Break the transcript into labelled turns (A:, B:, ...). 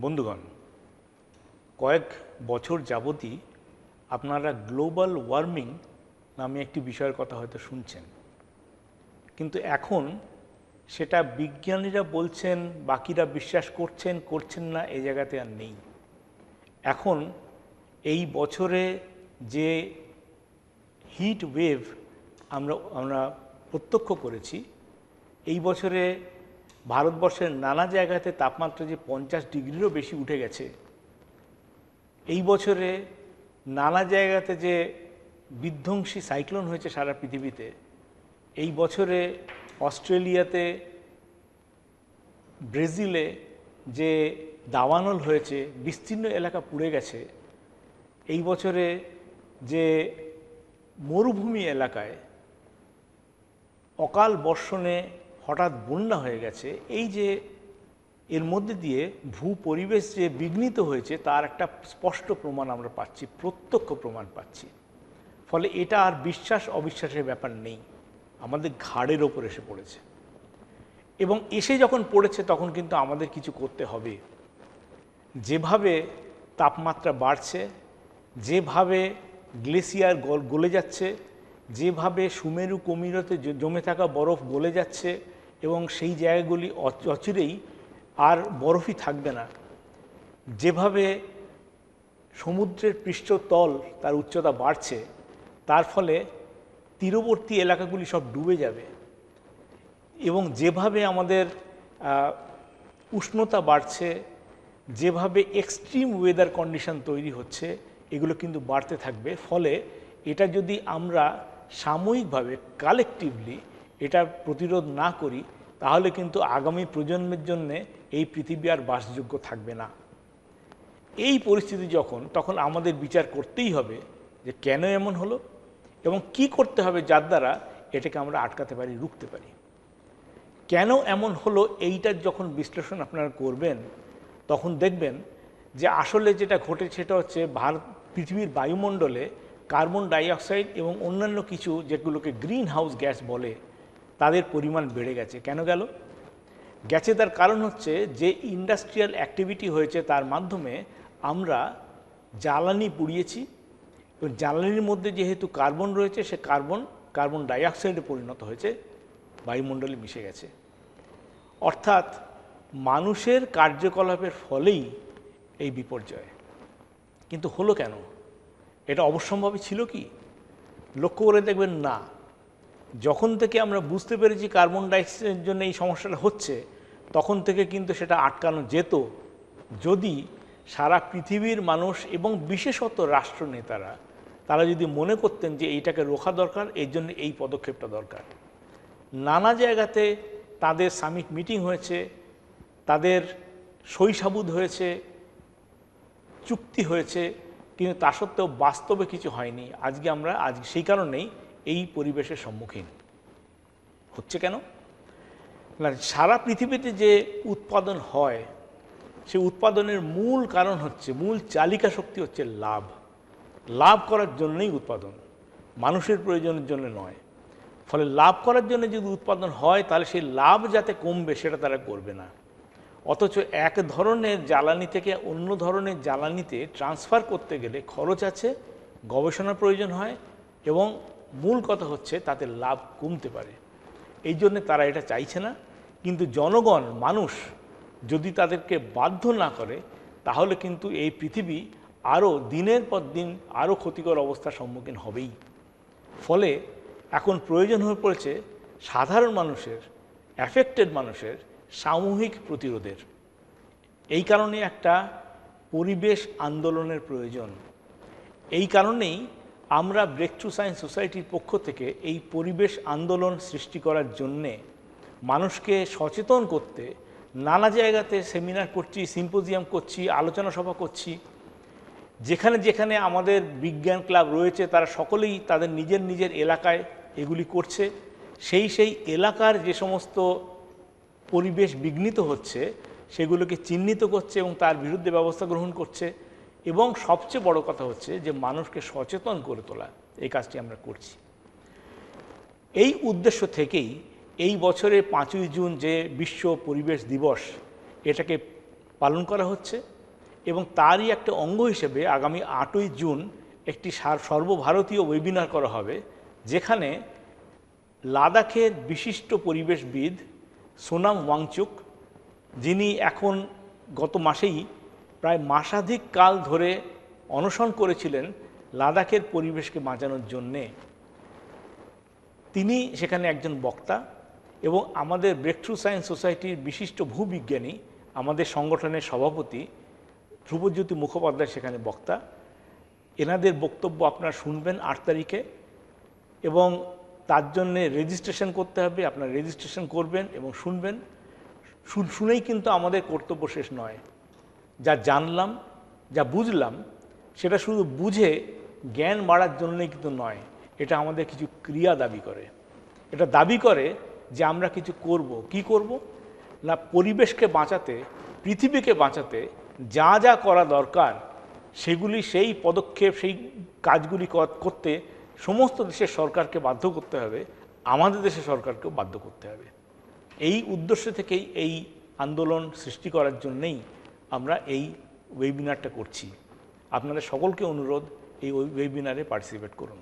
A: বন্ধুগণ, কয়েক বছর যাবতই আপনারা গ্লোবাল ওয়ার্মিং নামে একটি বিষয়ের কথা হয়তো শুনছেন। কিন্তু এখন সেটা বিজ্ঞানীরা বলছেন, বাকিরা বিশ্বাস করছেন করছেন না এই জায়গাতে আর নেই। এখন এই বছরে যে হিট ওয়েভ আমরা আমরা প্রত্যক্ষ করেছি, এই বছরে ভারতবর্ষের নানা জায়গাতে তাপমাত্রা যে পঞ্চাশ ডিগ্রিরও বেশি উঠে গেছে, এই বছরে নানা জায়গাতে যে বিধ্বংসী সাইক্লোন হয়েছে সারা পৃথিবীতে, এই বছরে অস্ট্রেলিয়াতে, ব্রাজিলে যে দাওয়ানল হয়েছে, বিস্তীর্ণ এলাকা পুড়ে গেছে, এই বছরে যে মরুভূমি এলাকায় অকাল বর্ষণে হঠাৎ বন্যা হয়ে গেছে, এই যে এর মধ্যে দিয়ে ভূ পরিবেশ যে বিঘ্নিত হয়েছে, তার একটা স্পষ্ট প্রমাণ আমরা পাচ্ছি, প্রত্যক্ষ প্রমাণ পাচ্ছি। ফলে এটা আর বিশ্বাস, অবিশ্বাসের ব্যাপার নেই। আমাদের ঘাড়ের ওপর এসে পড়েছে। এবং এসে যখন পড়েছে, তখন কিন্তু আমাদের কিছু করতে হবে। যেভাবে তাপমাত্রা বাড়ছে, যেভাবে গ্লেসিয়ার গলে যাচ্ছে, যেভাবে সুমেরু কমিরতে জমে থাকা বরফ গলে যাচ্ছে এবং সেই জায়গাগুলি অচিরেই আর বরফই থাকবে না। যেভাবে সমুদ্রের পৃষ্ঠতল তার উচ্চতা বাড়ছে, তার ফলে তীরবর্তী এলাকাগুলি সব ডুবে যাবে এবং যেভাবে আমাদের উষ্ণতা বাড়ছে, যেভাবে এক্সট্রিম ওয়েদার কন্ডিশন তৈরি হচ্ছে, এগুলো কিন্তু বাড়তে থাকবে। ফলে এটা যদি আমরা সাময়িকভাবে কালেকটিভলি এটা প্রতিরোধ না করি, তাহলে কিন্তু আগামী প্রজন্মের জন্যে এই পৃথিবী আর বাসযোগ্য থাকবে না। এই পরিস্থিতি যখন, তখন আমাদের বিচার করতেই হবে যে কেন এমন হলো এবং কি করতে হবে যার দ্বারা এটাকে আমরা আটকাতে পারি, রুখতে পারি। কেন এমন হলো এইটার যখন বিশ্লেষণ আপনারা করবেন, তখন দেখবেন যে আসলে যেটা ঘটে সেটা হচ্ছে ভারত, পৃথিবীর বায়ুমণ্ডলে কার্বন ডাইঅক্সাইড এবং অন্যান্য কিছু যেগুলোকে গ্রিন হাউস গ্যাস বলে তাদের পরিমাণ বেড়ে গেছে। কেন গেল? গেছে তার কারণ হচ্ছে যে ইন্ডাস্ট্রিয়াল অ্যাক্টিভিটি হয়েছে তার মাধ্যমে আমরা জ্বালানি পুড়িয়েছি এবং জ্বালানির মধ্যে যেহেতু কার্বন রয়েছে, সে কার্বন কার্বন ডাইঅক্সাইডে পরিণত হয়েছে, বায়ুমণ্ডলে মিশে গেছে। অর্থাৎ মানুষের কার্যকলাপের ফলেই এই বিপর্যয়। কিন্তু হলো কেন? এটা অবশ্যম্ভাবী ছিল কি? লক্ষ্য করে দেখবেন না। যখন থেকে আমরা বুঝতে পেরেছি কার্বন ডাইঅক্সাইডের জন্য এই সমস্যাটা হচ্ছে, তখন থেকে কিন্তু সেটা আটকানো যেত। যদি সারা পৃথিবীর মানুষ এবং বিশেষত রাষ্ট্রনেতারা তারা যদি মনে করতেন যে এইটাকে রোখা দরকার, এর জন্য এই পদক্ষেপটা দরকার। নানা জায়গাতে তাদের সামিট মিটিং হয়েছে, তাদের শৈশাবুদ হয়েছে, চুক্তি হয়েছে, কিন্তু তা সত্ত্বেও বাস্তবে কিছু হয়নি। আজকে আমরা, আজ সেই কারণেই এই পরিবেশের সম্মুখীন। হচ্ছে কেন? না সারা পৃথিবীতে যে উৎপাদন হয়, সে উৎপাদনের মূল কারণ হচ্ছে, মূল চালিকা শক্তি হচ্ছে লাভ। লাভ করার জন্যই উৎপাদন। মানুষের প্রয়োজনের জন্য নয়। ফলে লাভ করার জন্য যদি উৎপাদন হয়, তাহলে সেই লাভ যাতে কমবে, সেটা তারা করবে না। অথচ এক ধরনের জ্বালানি থেকে অন্য ধরনের জ্বালানিতে ট্রান্সফার করতে গেলে খরচ আছে, গবেষণার প্রয়োজন হয় এবং মূল কথা হচ্ছে তাতে লাভ কমতে পারে। এই জন্যে তারা এটা চাইছে না। কিন্তু জনগণ, মানুষ যদি তাদেরকে বাধ্য না করে, তাহলে কিন্তু এই পৃথিবী আরও দিনের পর দিন আরও ক্ষতিকর অবস্থার সম্মুখীন হবেই। ফলে এখন প্রয়োজন হয়ে পড়েছে সাধারণ মানুষের অ্যাফেক্টেড মানুষের সামূহিক প্রতিরোধের। এই কারণে একটা পরিবেশ আন্দোলনের প্রয়োজন। এই কারণেই আমরা ব্রেক টু সায়েন্স সোসাইটির পক্ষ থেকে এই পরিবেশ আন্দোলন সৃষ্টি করার জন্যে মানুষকে সচেতন করতে নানা জায়গাতে সেমিনার করছি সিম্পোজিয়াম করছি, আলোচনা সভা করছি। যেখানে যেখানে আমাদের বিজ্ঞান ক্লাব রয়েছে, তারা সকলেই তাদের নিজের নিজের এলাকায় এগুলি করছে। সেই সেই এলাকার যে সমস্ত পরিবেশ বিঘ্নিত হচ্ছে, সেগুলোকে চিহ্নিত করছে এবং তার বিরুদ্ধে ব্যবস্থা গ্রহণ করছে। এবং সবচেয়ে বড় কথা হচ্ছে যে মানুষকে সচেতন করে তোলা, এই কাজটি আমরা করছি। এই উদ্দেশ্য থেকেই এই বছরের পাঁচই জুন যে বিশ্ব পরিবেশ দিবস, এটাকে পালন করা হচ্ছে এবং তারই একটা অঙ্গ হিসেবে আগামী আটই জুন একটি সার- সর্বভারতীয় ওয়েবিনার করা হবে, যেখানে লাদাখের বিশিষ্ট পরিবেশবিদ সোনাম ওয়াংচুক, যিনি এখন গত মাসেই প্রায় মাসাধিক কাল ধরে অনশন করেছিলেন লাদাখের পরিবেশকে বাঁচানোর জন্যে। তিনি সেখানে একজন বক্তা এবং আমাদের ব্রেকথ্রু সায়েন্স সোসাইটির বিশিষ্ট ভূবিজ্ঞানী, আমাদের সংগঠনের সভাপতি ধ্রুবজ্যোতি মুখোপাধ্যায় সেখানে বক্তা। এনাদের বক্তব্য আপনারা শুনবেন আট তারিখে এবং তার জন্যে রেজিস্ট্রেশন করতে হবে, আপনারা রেজিস্ট্রেশন করবেন এবং শুনবেন। শুন- শুনেই কিন্তু আমাদের কর্তব্য শেষ নয়। যা জানলাম, যা বুঝলাম, সেটা শুধু বুঝে জ্ঞান বাড়ার জন্যই কিন্তু নয়, এটা আমাদের কিছু ক্রিয়া দাবি করে। এটা দাবি করে যে আমরা কিছু করব। কি করব? না, পরিবেশকে বাঁচাতে, পৃথিবীকে বাঁচাতে যা যা করা দরকার, সেগুলি সেই পদক্ষেপ, সেই কাজগুলি কর- করতে সমস্ত দেশের সরকারকে বাধ্য করতে হবে, আমাদের দেশের সরকারকেও বাধ্য করতে হবে। এই উদ্দেশ্য থেকেই এই আন্দোলন সৃষ্টি করার জন্যেই আমরা এই ওয়েবিনারটা করছি। আপনাদের সকলকে অনুরোধ এই ওয়েবিনারে পার্টিসিপেট করুন।